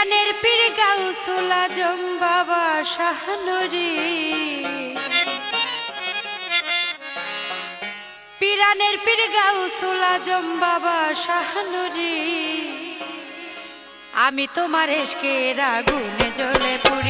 পিরানের পীর গাউসুল আজম বাবা শাহনুরি। পিরানের পীর গাউসুল আজম বাবা শাহনুরি। আমি তোমার এসকে রাগুনে জলে পুরি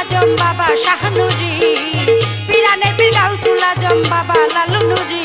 আজম বাবা শাহনুরি। পিরানের পীর গাউসুল আজম বাবা লালুনুরি।